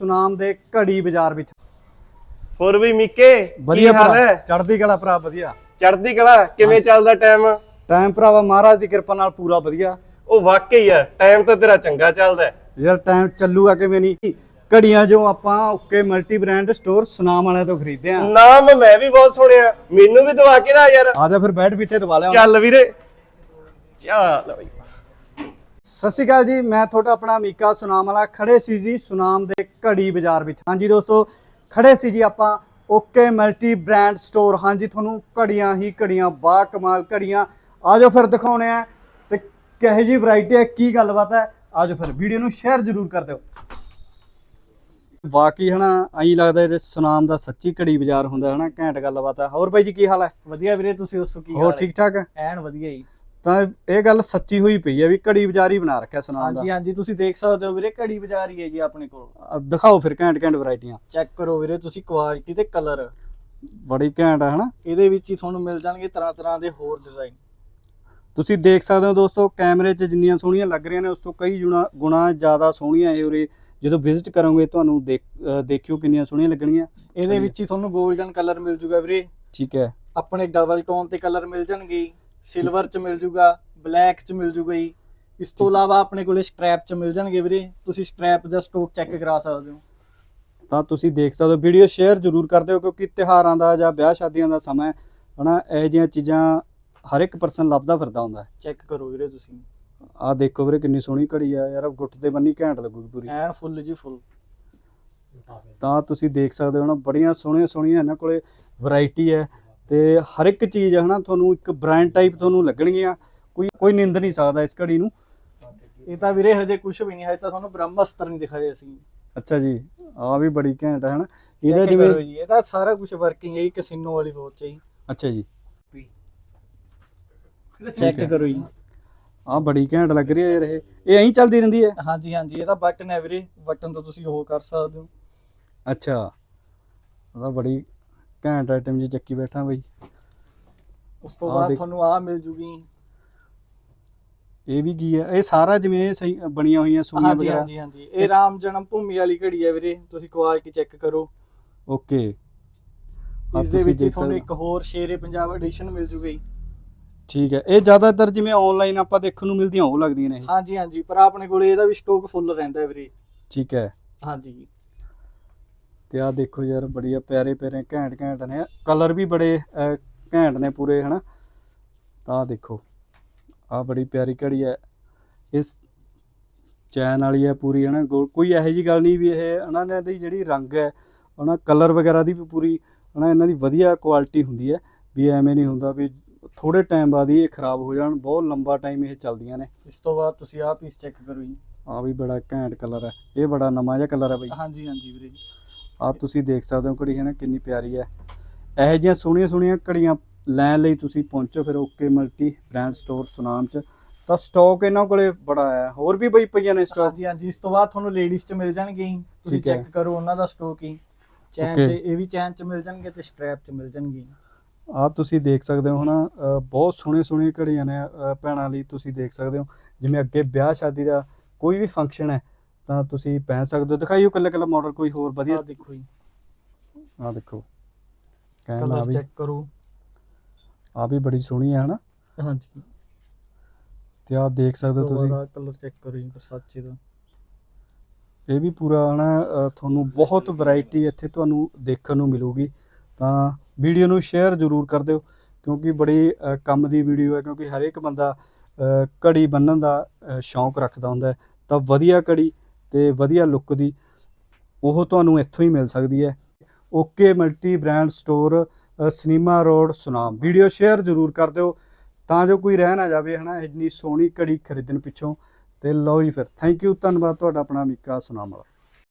ਸੁਨਾਮ ਦੇ ਘੜੀ ਬਾਜ਼ਾਰ ਵਿੱਚ। ਹੋਰ ਵੀ ਮਿੱਕੇ ਵਧੀਆ ਕੀ ਹਾਲ ਭਰਾ ਹੈ? ਚੜ੍ਹਦੀ ਕਲਾ ਭਰਾ ਵਧੀਆ। ਚੜ੍ਹਦੀ ਕਲਾ ਕਿਵੇਂ ਚੱਲਦਾ ਟਾਈਮ? ਟਾਈਮ ਭਰਾਵਾ ਮਹਾਰਾਜ ਦੀ ਕਿਰਪਾ ਨਾਲ ਪੂਰਾ ਵਧੀਆ। ਉਹ ਵਾਕਈ ਯਾਰ ਟਾਈਮ ਤਾਂ ਤੇਰਾ ਚੰਗਾ ਚੱਲਦਾ ਹੈ। ਯਾਰ ਟਾਈਮ ਚੱਲੂਗਾ ਕਿਵੇਂ ਨਹੀਂ? ਘੜੀਆਂ ਜੋ ਆਪਾਂ OK multi brand store Sunam ਵਾਲਿਆਂ ਤੋਂ ਖਰੀਦਦੇ ਆ ਨਾਮ ਮੈਂ ਵੀ ਬਹੁਤ ਸੁਣਿਆ ਮੈਨੂੰ ਵੀ ਦਵਾ ਕੇ ਨਾ ਯਾਰ। ਆ ਜਾ ਫਿਰ ਬੈਠ ਪਿੱਛੇ ਦਵਾ ਲਿਆ ਚੱਲ ਵੀਰੇ। ਚੱਲ ਬਈ। ਸਤਿ ਸ਼੍ਰੀ ਅਕਾਲ ਜੀ ਮੈਂ ਤੁਹਾਡਾ ਆਪਣਾ ਮੀਕਾ ਸੁਨਾਮ ਵਾਲਾ ਖੜੇ ਸੀ ਜੀ ਸੁਨਾਮ ਦੇ ਘੜੀ ਬਾਜ਼ਾਰ ਵਿੱਚ। ਹਾਂਜੀ ਦੋਸਤੋ ਖੜੇ ਸੀ ਜੀ ਆਪਾਂ ਓਕੇ ਮਲਟੀ ਬ੍ਰਾਂਡ ਸਟੋਰ। ਹਾਂਜੀ ਤੁਹਾਨੂੰ ਘੜੀਆਂ ਹੀ ਘੜੀਆਂ ਬਾ ਕਮਾਲ ਘੜੀਆਂ। ਆਜੋ ਫਿਰ ਦਿਖਾਉਣੇ ਆ ਤੇ ਕਿਹੋ ਜੀ ਵੈਰਾਈਟੀ ਹੈ ਕੀ ਗੱਲਬਾਤ ਹੈ ਆਜੋ ਫਿਰ ਵੀਡੀਓ ਨੂੰ ਸ਼ੇਅਰ ਜ਼ਰੂਰ ਕਰ ਦਿਓ। ਵਾਕਈ ਹਨਾ ਐਂ ਲੱਗਦਾ ਇਹ ਸੁਨਾਮ ਦਾ ਸੱਚੀ ਘੜੀ ਬਾਜ਼ਾਰ ਹੁੰਦਾ ਹਨਾ ਘੈਂਟ ਗੱਲਬਾਤ ਹੈ। ਹੋਰ ਬਾਈ ਜੀ ਕੀ ਹਾਲ ਹੈ? ਵਧੀਆ ਵੀਰੇ ਤੁਸੀਂ ਦੱਸੋ ਕੀ ਹੋਰ ਹਾਲ ਹੈ? ਠੀਕ ਠਾਕ ਹੈ? ਐਨ ਵਧੀਆ ਜੀ। ਤਾਂ ਇਹ ਗੱਲ ਸੱਚੀ ਹੋਈ ਪਈ ਹੈ ਵੀ ਘੜੀ ਬਾਜ਼ਾਰ ਹੀ ਬਣਾ ਰੱਖਿਆ ਸੁਨਾਮ ਦਾ। ਹਾਂਜੀ ਹਾਂਜੀ ਤੁਸੀਂ ਦੇਖ ਸਕਦੇ ਹੋ ਵੀਰੇ ਘੜੀ ਬਾਜ਼ਾਰ ਹੀ ਹੈ ਜੀ ਆਪਣੇ ਕੋਲ। ਦਿਖਾਓ ਫਿਰ ਘੈਂਟ ਘੈਂਟ ਵੈਰਾਈਟੀਆਂ। ਚੈੱਕ ਕਰੋ ਵੀਰੇ ਤੁਸੀਂ ਕੁਆਲਿਟੀ ਤੇ ਕਲਰ। ਬੜੀ ਘੈਂਟ ਹੈ ਹਨਾ? ਇਹਦੇ ਵਿੱਚ ਹੀ ਤੁਹਾਨੂੰ ਮਿਲ ਜਾਣਗੇ ਤਰ੍ਹਾਂ ਤਰ੍ਹਾਂ ਦੇ ਹੋਰ ਡਿਜ਼ਾਈਨ। ਤੁਸੀਂ ਦੇਖ ਸਕਦੇ ਹੋ ਦੋਸਤੋ ਕੈਮਰੇ 'ਚ ਜਿੰਨੀਆਂ ਸੋਹਣੀਆਂ ਲੱਗ ਰਹੀਆਂ ਨੇ ਉਸ ਤੋਂ ਕਈ ਗੁਣਾ ਗੁਣਾ ਜ਼ਿਆਦਾ ਸੋਹਣੀਆਂ ਇਹ ਉਰੇ। ਜਦੋਂ ਵਿਜ਼ਿਟ ਕਰੋਗੇ ਤੁਹਾਨੂੰ ਦੇਖਿਓ ਕਿੰਨੀਆਂ ਸੋਹਣੀਆਂ ਲੱਗਣਗੀਆਂ ਇਹਦੇ ਵਿੱਚ ਹੀ ਤੁਹਾਨੂੰ 골ਡਨ ਕਲਰ ਮਿਲ ਜੂਗਾ ਵੀਰੇ। ਠੀਕ ਹੈ। ਆਪਣੇ ਡਬਲ ਟੋਨ ਤੇ ਕਲਰ ਮਿਲ ਜਾਣਗੇ। ਸਿਲਵਰ ਚ ਮਿਲ ਜੂਗਾ ਬਲੈਕ ਚ ਮਿਲ ਜੂਗਾ ਜੀ। ਇਸ ਤੋਂ ਇਲਾਵਾ ਆਪਣੇ ਕੋਲੇ ਸਟ੍ਰੈਪ ਚ ਮਿਲ ਜਾਣਗੇ ਵੀਰੇ। ਤੁਸੀਂ ਸਟ੍ਰੈਪ ਦਾ ਸਟਾਕ ਚੈੱਕ ਕਰਾ ਸਕਦੇ ਹੋ। ਤਾਂ ਤੁਸੀਂ ਦੇਖ ਸਕਦੇ ਹੋ ਵੀਡੀਓ ਸ਼ੇਅਰ ਜ਼ਰੂਰ ਕਰ ਦਿਓ ਕਿਉਂਕਿ ਤਿਉਹਾਰਾਂ ਦਾ ਜਾਂ ਵਿਆਹ ਸ਼ਾਦੀਆਂ ਦਾ ਸਮਾਂ ਹੈ। ਹਨਾ ਇਹ ਜਿਹੀਆਂ ਚੀਜ਼ਾਂ ਹਰ ਇੱਕ ਪਰਸਨ ਲੱਭਦਾ ਫਿਰਦਾ ਹੁੰਦਾ ਹੈ। ਚੈੱਕ ਕਰੋ ਵੀਰੇ ਤੁਸੀਂ। ਆਹ ਦੇਖੋ ਵੀਰੇ ਕਿੰਨੀ ਸੋਹਣੀ ਘੜੀ ਆ ਯਾਰ ਗੁੱਟ ਤੇ ਬੰਨੀ ਘੈਂਟ ਲੱਗੂਗੀ ਪੂਰੀ। ਐਨ ਫੁੱਲ ਜੀ ਫੁੱਲ। ਤਾਂ ਤੁਸੀਂ ਦੇਖ ਸਕਦੇ ਹੋ ਨਾ ਬੜੀਆਂ ਸੋਹਣੀਆਂ ਸੋਹਣੀਆਂ ਇਹਨਾਂ ਕੋਲੇ ਵੈਰਾਈਟੀ ਹੈ। ਤੇ ਹਰ ਇੱਕ ਚੀਜ਼ ਹੈ ਨਾ ਤੁਹਾਨੂੰ ਇੱਕ ਬ੍ਰਾਂਡ ਟਾਈਪ ਤੁਹਾਨੂੰ ਲੱਗਣਗੀਆਂ ਕੋਈ ਕੋਈ ਨਿੰਦ ਨਹੀਂ ਸਕਦਾ ਇਸ ਘੜੀ ਨੂੰ। ਇਹ ਤਾਂ ਵੀਰੇ ਹਜੇ ਕੁਝ ਵੀ ਨਹੀਂ ਹਜੇ ਤਾਂ ਤੁਹਾਨੂੰ ਬ੍ਰਹਮਸਤਰ ਨਹੀਂ ਦਿਖਾਏ ਅਸੀਂ। ਅੱਛਾ ਜੀ ਆ ਵੀ ਬੜੀ ਘੈਂਟ ਹੈ ਹਨਾ। ਇਹਦਾ ਜਿਵੇਂ ਜੀ ਇਹਦਾ ਸਾਰਾ ਕੁਝ ਵਰਕਿੰਗ ਹੈ ਕਸਿਨੋ ਵਾਲੀ ਵੋਚ ਜੀ ਅੱਛਾ ਜੀ। ਚੈੱਕ ਹੈ। ਕਰੋ ਜੀ। ਆ ਬੜੀ ਘੈਂਟ ਲੱਗ ਰਹੀ ਹੈ ਯਾਰ ਇਹ। ਇਹ ਐਂ ਚੱਲਦੀ ਰਹਿੰਦੀ ਹੈ? ਹਾਂਜੀ ਹਾਂਜੀ ਇਹਦਾ ਬਟਨ ਹੈ ਵੀਰੇ। ਬਟਨ ਤੋਂ ਤੁਸੀਂ ਉਹ ਕਰ ਸਕਦੇ ਹੋ। ਅੱਛਾ। ਉਹਦਾ ਬੜੀ ਘੈਂਟ ਆਈਟਮ ਜੀ ਚੱਕੀ ਬੈਠਾ ਬਈ। ਉਸ ਤੋਂ ਆਹ ਬਾਅਦ ਦੇਖ- ਤੁਹਾਨੂੰ ਆਹ ਮਿਲ ਜੂਗੀ। ਇਹ ਵੀ ਕੀ ਹੈ? ਇਹ ਸਾਰਾ ਜਿਵੇਂ ਇਹ ਸਹੀ ਬਣੀਆਂ ਹੋਈਆਂ ਸੂਈਆਂ ਹਾਂਜੀ ਵਗੈਰਾ। ਹਾਂਜੀ ਹਾਂਜੀ। ਇਹ ਰਾਮ ਜਨਮ ਭੂਮੀ ਵਾਲੀ ਘੜੀ ਹੈ ਵੀਰੇ। ਤੁਸੀਂ ਕੁਆਲਿਟੀ ਚੈੱਕ ਕਰੋ। ਓਕੇ। ਆਹ ਇਸ ਦੇ ਤੁਸੀਂ ਵਿੱਚ ਹੀ ਦੇਖ ਤੁਹਾਨੂੰ ਸਕਦੇ ਇੱਕ ਹੋਰ ਸ਼ੇਰੇ ਪੰਜਾਬ ਐਡੀਸ਼ਨ ਮਿਲ ਜੂਗੀ। ਠੀਕ ਹੈ। ਇਹ ਜ਼ਿਆਦਾਤਰ ਜਿਵੇਂ ਆਨਲਾਈਨ ਆਪਾਂ ਦੇਖਣ ਨੂੰ ਮਿਲਦੀਆਂ ਉਹ ਲੱਗਦੀਆਂ ਨੇ ਇਹ। ਹਾਂਜੀ ਹਾਂਜੀ। ਪਰ ਆਪਣੇ ਕੋਲੇ ਇਹਦਾ ਵੀ ਸਟਾਕ ਫੁੱਲ ਰਹਿੰਦਾ ਹੈ ਵੀਰੇ। ਠੀਕ ਹੈ। ਹਾਂਜੀ। ਤੇ ਆ ਦੇਖੋ ਯਾਰ ਬੜੀਆ ਪਿਆਰੇ ਪਿਆਰੇ ਘੈਂਟ ਘੈਂਟ ਨੇ। ਕਲਰ ਵੀ ਬੜੇ ਘੈਂਟ ਨੇ ਪੂਰੇ ਹਨਾ? ਤਾਂ ਆਹ ਦੇਖੋ ਆ ਬੜੀ ਪਿਆਰੀ ਘੜੀ ਹੈ। ਇਸ ਚੈਨ ਵਾਲੀ ਹੈ ਪੂਰੀ ਹਨਾ? ਕੋਈ ਇਹੋ ਜੀ ਗੱਲ ਨਹੀਂ ਵੀ ਇਹ ਇਹਨਾਂ ਦੇ ਦੀ ਜਿਹੜੀ ਰੰਗ ਹੈ ਹਨਾ ਕਲਰ ਵਗੈਰਾ ਦੀ ਵੀ ਪੂਰੀ ਹਨਾ ਇਹਨਾਂ ਦੀ ਵਧੀਆ ਕੁਆਲਿਟੀ ਹੁੰਦੀ ਹੈ। ਵੀ ਐਵੇਂ ਨਹੀਂ ਹੁੰਦਾ ਵੀ ਥੋੜੇ ਟਾਈਮ ਬਾਅਦ ਹੀ ਇਹ ਖਰਾਬ ਹੋ ਜਾਣ ਬਹੁਤ ਲੰਬਾ ਟਾਈਮ ਇਹ ਚੱਲਦੀਆਂ ਨੇ। ਇਸ ਤੋਂ ਬਾਅਦ ਤੁਸੀਂ ਆਹ ਪੀਸ ਚੈੱਕ ਕਰੋ ਜੀ। ਆ ਵੀ ਬੜਾ ਘੈਂਟ ਕਲਰ ਹੈ। ਇਹ ਬੜਾ ਨਵਾਂ ਜਿਹਾ ਕਲਰ ਹੈ ਬਈ। ਹਾਂਜੀ ਹਾਂਜੀ ਵੀਰੇ ਆ ਤੁਸੀਂ ਦੇਖ ਸਕਦੇ ਹੋ ਘੜੀ ਹੈ ਨਾ ਕਿੰਨੀ ਪਿਆਰੀ ਹੈ। ਇਹੋ ਜਿਹੀਆਂ ਸੋਹਣੀਆਂ ਸੋਹਣੀਆਂ ਘੜੀਆਂ ਲੈਣ ਲਈ ਤੁਸੀਂ ਪਹੁੰਚੋ ਫਿਰ OK multi brand store Sunam ਚ। ਤਾਂ ਸਟਾਕ ਇਹਨਾਂ ਕੋਲੇ ਬੜਾ ਹੈ। ਹੋਰ ਵੀ ਬਈ ਪਈਆਂ ਨੇ ਸਟਾਕ ਹਾਂਜੀ ਹਾਂਜੀ। ਇਸ ਤੋਂ ਬਾਅਦ ਤੁਹਾਨੂੰ ਲੇਡੀਜ਼ ਚ ਮਿਲ ਜਾਣਗੇ। ਤੁਸੀਂ। ਚੈੱਕ ਕਰੋ ਉਹਨਾਂ ਦਾ ਸਟਾਕ ਹੀ ਚੈਨ. ਚ ਇਹ ਵੀ ਚੈਨ ਚ ਮਿਲ ਜਾਣਗੇ ਤੇ ਸਟ੍ਰੈਪ ਚ ਮਿਲ ਜਾਣਗੇ ਆ ਤੁਸੀਂ ਦੇਖ ਸਕਦੇ ਹੋ ਹਨਾ ਬਹੁਤ ਸੋਹਣੇ ਸੋਹਣੇ ਘੜੀਆਂ ਨੇ ਭੈਣਾਂ ਲਈ ਤੁਸੀਂ ਦੇਖ ਸਕਦੇ ਹੋ। ਜਿਵੇਂ ਅੱਗੇ ਵਿਆਹ ਸ਼ਾਦੀ ਦਾ ਕੋਈ ਵੀ ਫੰਕਸ਼ਨ ਹੈ ਤਾਂ ਤੁਸੀਂ ਪਹਿਨ ਸਕਦੇ ਹੋ। ਦਿਖਾਈਓ ਕੱਲਾ ਕੱਲਾ ਮਾਡਲ ਕੋਈ ਹੋਰ ਵਧੀਆ। ਦੇਖੋ ਜੀ। ਆ ਦੇਖੋ। ਕਹਿਣ ਆ ਕਲਰ ਵੀ ਚੈੱਕ ਕਰੋ। ਆ ਵੀ ਬੜੀ ਸੋਹਣੀ ਹੈ ਹਨਾ? ਹਾਂਜੀ। ਤੇ ਆ ਦੇਖ ਸਕਦੇ ਹੋ ਤੁਸੀਂ। ਕਲਰ ਚੈੱਕ ਕਰੋ ਜੀ ਵਰਸਾਚੇ ਦਾ। ਇਹ ਵੀ ਪੂਰਾ ਨਾ ਅ, ਤੁਹਾਨੂੰ ਬਹੁਤ ਵੈਰਾਈਟੀ ਇੱਥੇ ਤੁਹਾਨੂੰ ਦੇਖਣ ਨੂੰ ਮਿਲੂਗੀ। ਤਾਂ ਵੀਡੀਓ ਨੂੰ ਸ਼ੇਅਰ ਜ਼ਰੂਰ ਕਰ ਦਿਓ ਕਿਉਂਕਿ ਬੜੀ ਅ, ਕੰਮ ਦੀ ਵੀਡੀਓ ਹੈ ਕਿਉਂਕਿ ਹਰ ਇੱਕ ਬੰਦਾ ਅ, ਘੜੀ ਬੰਨਣ ਦਾ ਅ, ਸ਼ੌਂਕ ਰੱਖਦਾ ਹੁੰਦਾ ਹੈ। ਤਾਂ ਵਧੀਆ ਘੜੀ ਤੇ ਵਧੀਆ ਲੁੱਕ ਦੀ, ਉਹ ਤੁਹਾਨੂੰ ਇੱਥੋਂ ਹੀ ਮਿਲ ਸਕਦੀ ਹੈ। OK multi brand store cinema road Sunam. Video share ਜ਼ਰੂਰ ਕਰ ਦਿਓ। ਤਾਂ ਜੋ ਕੋਈ ਰਹਿ ਨਾ ਜਾਵੇ, ਹਨਾ, ਇੰਨੀ ਸੋਹਣੀ ਘੜੀ ਖਰੀਦਣ ਪਿੱਛੋਂ। ਤੇ ਲਓ ਜੀ ਫਿਰ। ਥੈਂਕ ਯੂ ਧੰਨਵਾਦ ਤੁਹਾਡਾ ਆਪਣਾ ਮੀਕਾ ਸੁਨਾਮ ਵਾਲਾ।